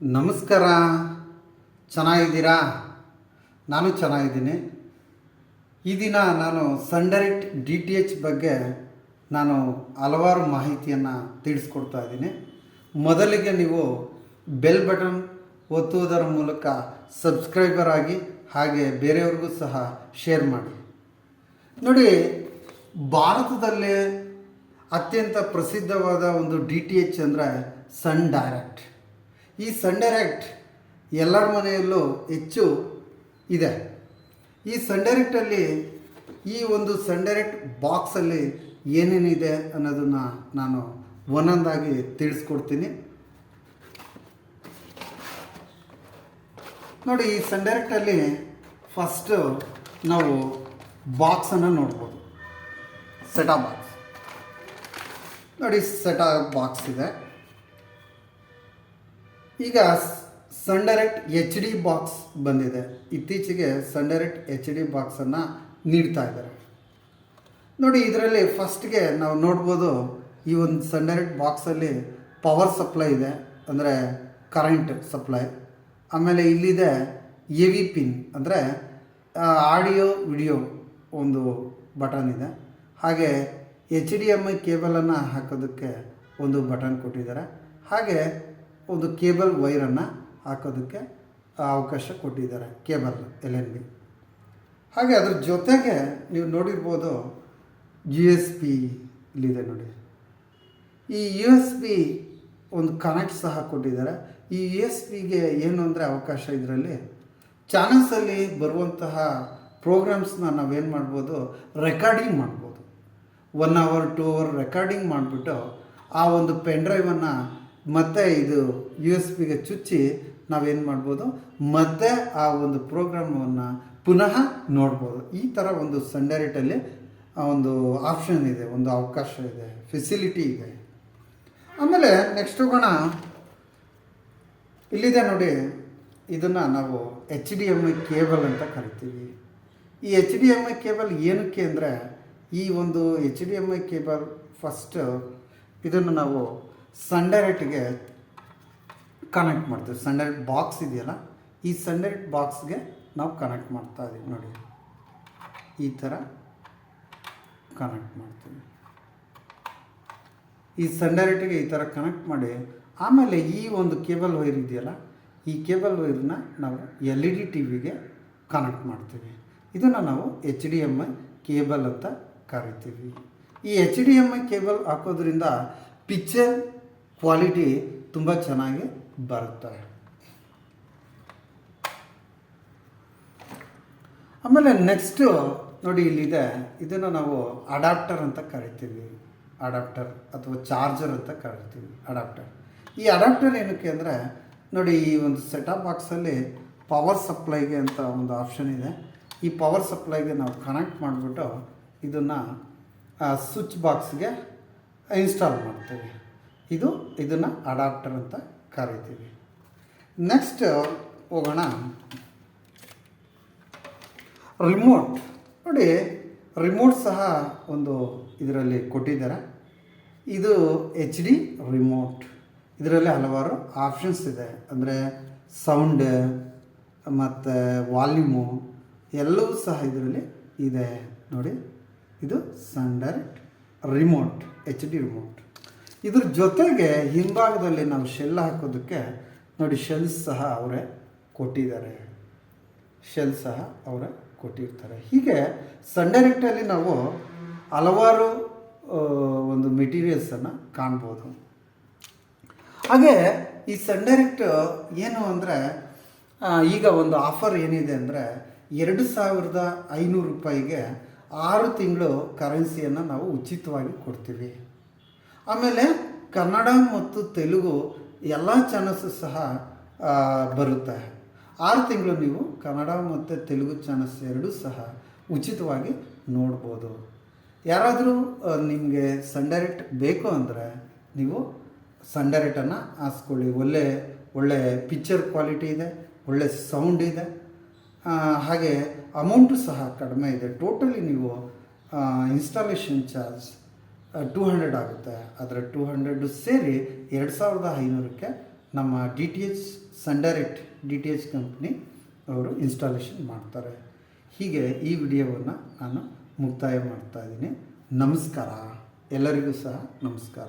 ನಮಸ್ಕಾರ. ಚೆನ್ನಾಗಿದ್ದೀರಾ? ನಾನು ಚೆನ್ನಾಗಿದ್ದೀನಿ. ಈ ದಿನ ನಾನು Sun Direct D T H ಬಗ್ಗೆ ನಾನು ಹಲವಾರು ಮಾಹಿತಿಯನ್ನು ತಿಳಿಸ್ಕೊಡ್ತಾ ಇದ್ದೀನಿ. ಮೊದಲಿಗೆ ನೀವು ಬೆಲ್ ಬಟನ್ ಒತ್ತುವುದರ ಮೂಲಕ ಸಬ್ಸ್ಕ್ರೈಬರ್ ಆಗಿ ಹಾಗೆ ಬೇರೆಯವ್ರಿಗೂ ಸಹ ಶೇರ್ ಮಾಡಿ. ನೋಡಿ, ಭಾರತದಲ್ಲೇ ಅತ್ಯಂತ ಪ್ರಸಿದ್ಧವಾದ ಒಂದು ಡಿ ಟಿ ಎಚ್ ಅಂದರೆ ಸನ್ ಡೈರೆಕ್ಟ್. ಈ ಸನ್ ಡೈರೆಕ್ಟ್ ಎಲ್ಲರ ಮನೆಯಲ್ಲೂ ಹೆಚ್ಚು ಇದೆ. ಈ ಸನ್ ಡೈರೆಕ್ಟಲ್ಲಿ ಈ ಒಂದು ಸನ್ ಡೈರೆಕ್ಟ್ ಬಾಕ್ಸಲ್ಲಿ ಏನೇನಿದೆ ಅನ್ನೋದನ್ನು ನಾನು ಒಂದೊಂದಾಗಿ ತಿಳಿಸ್ಕೊಡ್ತೀನಿ. ನೋಡಿ, ಈ ಸನ್ ಡೈರೆಕ್ಟಲ್ಲಿ ಫಸ್ಟು ನಾವು ಬಾಕ್ಸನ್ನು ನೋಡ್ಬೋದು. ಸೆಟಾ ಬಾಕ್ಸ್ ನೋಡಿ ಸೆಟಾ ಬಾಕ್ಸ್ ಇದೆ. ಈಗ Sun Direct H D box ಬಂದಿದೆ. ಇತ್ತೀಚೆಗೆ ಸಂಡರೆಟ್ ಎಚ್ ಡಿ ಬಾಕ್ಸನ್ನು ನೀಡ್ತಾ ಇದ್ದಾರೆ. ನೋಡಿ, ಇದರಲ್ಲಿ ಫಸ್ಟ್ಗೆ ನಾವು ನೋಡ್ಬೋದು ಈ ಒಂದು ಸನ್ ಡೈರೆಕ್ಟ್ ಬಾಕ್ಸಲ್ಲಿ ಪವರ್ ಸಪ್ಲೈ ಇದೆ. ಅಂದರೆ ಕರೆಂಟ್ ಸಪ್ಲೈ ಆಮೇಲೆ ಇಲ್ಲಿದೆ ಎ ವಿ ಪಿನ್ ಅಂದರೆ ಆಡಿಯೋ ವಿಡಿಯೋ ಒಂದು ಬಟನ್ ಇದೆ. ಹಾಗೆ ಎಚ್ ಡಿ ಎಂ ಐ ಕೇಬಲನ್ನು ಹಾಕೋದಕ್ಕೆ ಒಂದು ಬಟನ್ ಕೊಟ್ಟಿದ್ದಾರೆ. ಹಾಗೆ ಒಂದು ಕೇಬಲ್ ವೈರನ್ನು ಹಾಕೋದಕ್ಕೆ ಅವಕಾಶ ಕೊಟ್ಟಿದ್ದಾರೆ, ಕೇಬಲ್ ಎಲ್ ಎನ್ ಬಿ ಹಾಗೆ ಅದ್ರ ಜೊತೆಗೆ ನೀವು ನೋಡಿರ್ಬೋದು ಯು ಎಸ್ ಪಿ ಇಲ್ಲಿದೆ ನೋಡಿ. ಈ ಯು ಎಸ್ ಬಿ ಒಂದು ಕನೆಕ್ಟ್ ಸಹ ಕೊಟ್ಟಿದ್ದಾರೆ. ಈ ಯು ಎಸ್ ಪಿಗೆ ಏನು ಅಂದರೆ ಅವಕಾಶ ಇದರಲ್ಲಿ ಚಾನಲ್ಸಲ್ಲಿ ಬರುವಂತಹ ಪ್ರೋಗ್ರಾಮ್ಸ್ನ ನಾವೇನು ಮಾಡ್ಬೋದು ರೆಕಾರ್ಡಿಂಗ್ ಮಾಡ್ಬೋದು. One hour two hour recording ಮಾಡಿಬಿಟ್ಟು ಆ ಒಂದು ಪೆನ್ ಡ್ರೈವನ್ನು ಮತ್ತೆ ಇದು ಯು ಎಸ್ ಪಿಗೆ ಚುಚ್ಚಿ ನಾವೇನು ಮಾಡ್ಬೋದು? ಮತ್ತೆ ಆ ಒಂದು ಪ್ರೋಗ್ರಾಮನ್ನು ಪುನಃ ನೋಡ್ಬೋದು. ಈ ಥರ ಒಂದು ಸಂಡೈರೆಕ್ಟಲ್ಲಿ ಒಂದು ಆಪ್ಷನ್ ಇದೆ, ಒಂದು ಅವಕಾಶ ಇದೆ ಫೆಸಿಲಿಟಿ ಇದೆ. ಆಮೇಲೆ ನೆಕ್ಸ್ಟ್ ಹೋಗೋಣ. ಇಲ್ಲಿದೆ ನೋಡಿ, ಇದನ್ನು ನಾವು H D M I cable ಅಂತ ಕರಿತೀವಿ. ಈ H D M I cable ಏನಕ್ಕೆ ಅಂದರೆ, ಈ ಒಂದು H D M I cable first ಇದನ್ನು ನಾವು ಸನ್ ಡೈರೆಕ್ಟ್ಗೆ ಕನೆಕ್ಟ್ ಮಾಡ್ತೀವಿ. ಸಂಡರೆಟ್ ಬಾಕ್ಸ್ ಇದೆಯಲ್ಲ, ಈ ಸಂಡರೆಟ್ ಬಾಕ್ಸ್ಗೆ ನಾವು ಕನೆಕ್ಟ್ ಮಾಡ್ತಾ ಇದ್ದೀವಿ ನೋಡಿ. ಈ ಥರ ಕನೆಕ್ಟ್ ಮಾಡ್ತೀವಿ. ಈ ಸಂಡರೆಟ್ಗೆ ಈ ಥರ ಕನೆಕ್ಟ್ ಮಾಡಿ, ಆಮೇಲೆ ಈ ಒಂದು ಕೇಬಲ್ ವೈರ್ ಇದೆಯಲ್ಲ, ಈ ಕೇಬಲ್ ವೈರ್ನ ನಾವು ಎಲ್ ಇ ಡಿ ಟಿ ವಿಗೆ ಕನೆಕ್ಟ್ ಮಾಡ್ತೀವಿ. ಇದನ್ನು ನಾವು H D M I cable ಅಂತ ಕರಿತೀವಿ. ಈ H D M I cable ಹಾಕೋದ್ರಿಂದ ಪಿಕ್ಚರ್ ಕ್ವಾಲಿಟಿ ತುಂಬ ಚೆನ್ನಾಗಿ ಬರುತ್ತೆ. ಆಮೇಲೆ ನೆಕ್ಸ್ಟು ನೋಡಿ ಇಲ್ಲಿದೆ. ಇದನ್ನು ನಾವು ಅಡಾಪ್ಟರ್ ಅಂತ ಕರಿತೀವಿ. ಅಡಾಪ್ಟರ್ ಅಥವಾ ಚಾರ್ಜರ್ ಅಂತ ಕರಿತೀವಿ. ಅಡಾಪ್ಟರ್ ಈ ಅಡಾಪ್ಟರ್ ಏನಕ್ಕೆ ಅಂದರೆ, ನೋಡಿ ಈ ಒಂದು ಸೆಟಪ್ ಬಾಕ್ಸಲ್ಲಿ ಪವರ್ ಸಪ್ಲೈಗೆ ಅಂತ ಒಂದು ಆಪ್ಷನ್ ಇದೆ. ಈ ಪವರ್ ಸಪ್ಲೈಗೆ ನಾವು ಕನೆಕ್ಟ್ ಮಾಡಿಬಿಟ್ಟು ಇದನ್ನು ಸ್ವಿಚ್ ಬಾಕ್ಸ್ಗೆ ಇನ್ಸ್ಟಾಲ್ ಮಾಡ್ತೀವಿ. ಇದು ಇದನ್ನು ಅಡಾಪ್ಟರ್ ಅಂತ ಕರಿತೀವಿ. ನೆಕ್ಸ್ಟ್ ಹೋಗೋಣ. ರಿಮೋಟ್ ನೋಡಿ ರಿಮೋಟ್ ಸಹ ಒಂದು ಇದರಲ್ಲಿ ಕೊಟ್ಟಿದ್ದಾರೆ. ಇದು ಎಚ್ ಡಿ ರಿಮೋಟ್ ಇದರಲ್ಲಿ ಹಲವಾರು ಆಪ್ಷನ್ಸ್ ಇದೆ. ಅಂದರೆ ಸೌಂಡ್ ಮತ್ತು ವಾಲ್ಯೂಮು ಎಲ್ಲವೂ ಸಹ ಇದರಲ್ಲಿ ಇದೆ. ನೋಡಿ, ಇದು sun direct remote H D remote ಇದ್ರ ಜೊತೆಗೆ ಹಿಂಭಾಗದಲ್ಲಿ ನಾವು ಶೆಲ್ ಹಾಕೋದಕ್ಕೆ ನೋಡಿ ಶೆಲ್ಸ್ ಸಹ ಅವರೇ ಕೊಟ್ಟಿದ್ದಾರೆ. ಶೆಲ್ ಸಹ ಅವರೇ ಕೊಟ್ಟಿರ್ತಾರೆ. ಹೀಗೆ ಸನ್ ಡೈರೆಕ್ಟಲ್ಲಿ ನಾವು ಹಲವಾರು ಒಂದು ಮೆಟೀರಿಯಲ್ಸನ್ನು ಕಾಣ್ಬೋದು. ಹಾಗೆ ಈ ಸಂಡೈರೆಕ್ಟ್ ಡೈರೆಕ್ಟ್ ಏನು ಅಂದರೆ ಈಗ ಒಂದು ಆಫರ್ ಏನಿದೆ ಅಂದರೆ ಎರಡು ಸಾವಿರದ ಐನೂರು ರೂಪಾಯಿಗೆ ಆರು ತಿಂಗಳು ಕರೆನ್ಸಿಯನ್ನು ನಾವು ಉಚಿತವಾಗಿ ಕೊಡ್ತೀವಿ. ಆಮೇಲೆ ಕನ್ನಡ ಮತ್ತು ತೆಲುಗು ಎಲ್ಲ ಚಾನಲ್ಸ್ ಸಹ ಬರುತ್ತೆ. ಆರು ತಿಂಗಳು ನೀವು ಕನ್ನಡ ಮತ್ತು ತೆಲುಗು ಚಾನಲ್ಸ್ ಎರಡೂ ಸಹ ಉಚಿತವಾಗಿ ನೋಡ್ಬೋದು. ಯಾರಾದರೂ ನಿಮಗೆ ಸನ್ ಡೈರೆಕ್ಟ್ ಬೇಕು ಅಂದರೆ ನೀವು ಸನ್ ಡೈರೆಕ್ಟನ್ನು ಹಾಸ್ಕೊಳ್ಳಿ. ಒಳ್ಳೆ ಒಳ್ಳೆ ಪಿಕ್ಚರ್ ಕ್ವಾಲಿಟಿ ಇದೆ, ಒಳ್ಳೆ ಸೌಂಡ್ ಇದೆ ಹಾಗೆ ಅಮೌಂಟು ಸಹ ಕಡಿಮೆ ಇದೆ. ಟೋಟಲಿ ನೀವು ಇನ್ಸ್ಟಾಲೇಷನ್ ಚಾರ್ಜ್ ಟೂ ಹಂಡ್ರೆಡ್ ಆಗುತ್ತೆ. ಅದರ ಟೂ ಹಂಡ್ರೆಡು ಸೇರಿ ಎರಡು ಸಾವಿರದ ಐನೂರಕ್ಕೆ ನಮ್ಮ D T H Sun Direct D T H company ಅವರು ಇನ್ಸ್ಟಾಲೇಷನ್ ಮಾಡ್ತಾರೆ. ಹೀಗೆ ಈ ವಿಡಿಯೋವನ್ನು ನಾನು ಮುಕ್ತಾಯ ಮಾಡ್ತಾ ಇದ್ದೀನಿ. ನಮಸ್ಕಾರ. ಎಲ್ಲರಿಗೂ ಸಹ ನಮಸ್ಕಾರ.